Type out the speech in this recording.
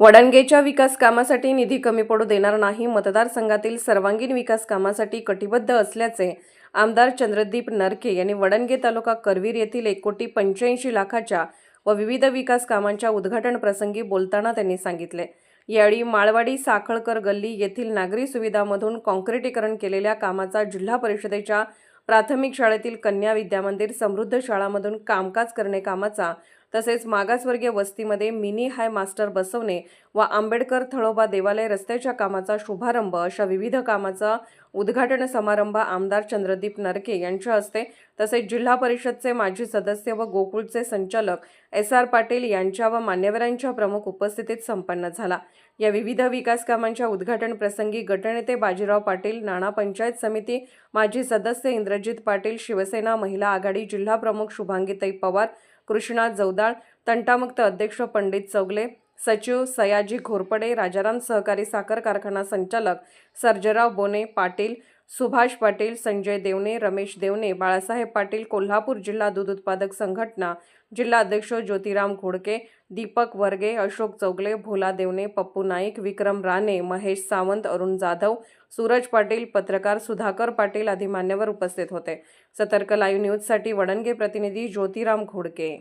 वडणगेच्या विकास कामासाठी निधी कमी पडू देणार नाही. मतदारसंघातील सर्वांगीण विकास कामासाठी कटिबद्ध असल्याचे आमदार चंद्रदीप नरके यांनी वडणगे तालुका करवीर येथील एक कोटी पंच्याऐंशी लाखाच्या व विविध विकास कामांच्या उद्घाटन प्रसंगी बोलताना त्यांनी सांगितले. यावेळी माळवाडी साखळकर गल्ली येथील नागरी सुविधामधून कॉन्क्रिटीकरण केलेल्या कामाचा जिल्हा परिषदेच्या प्राथमिक शाळेतील कन्या विद्यामंदिर समृद्ध शाळामधून कामकाज करणे कामाचा तसेच मागासवर्गीय वस्तीमध्ये मिनी हाय मास्टर बसवणे व आंबेडकर थळोबा देवालय रस्त्याच्या कामाचा शुभारंभ अशा विविध कामाचा उद्घाटन समारंभ आमदार चंद्रदीप नरके यांच्या हस्ते तसेच जिल्हा परिषदचे माजी सदस्य व गोकुळचे संचालक एस आर पाटील यांच्या व मान्यवरांच्या प्रमुख उपस्थितीत संपन्न झाला. या विविध विकास कामांच्या उद्घाटन प्रसंगी गटनेते बाजीराव पाटील नाणा पंचायत समिती माजी सदस्य इंद्रजित पाटील शिवसेना महिला आघाडी जिल्हा प्रमुख शुभांगीताई पवार कृष्णा जवदाळ तंटामुक्त अध्यक्ष पंडित चौगले सचिव सयाजी घोरपडे राजाराम सहकारी साखर कारखाना संचालक सर्जराव बोने पाटील सुभाष पाटील संजय देवणे रमेश देवणे बाळासाहेब पाटील कोल्हापूर जिल्हा दूध उत्पादक संघटना जिल्हा अध्यक्ष ज्योतिराम घोडके दीपक वर्गे अशोक चौगले भोला देवने पप्पू नाईक विक्रम राणे महेश सावंत अरुण जाधव सूरज पाटील पत्रकार सुधाकर पाटील आदी मान्यवर उपस्थित होते. सतर्क लाईव्ह न्यूजसाठी वडणगे प्रतिनिधी ज्योतिराम घोडके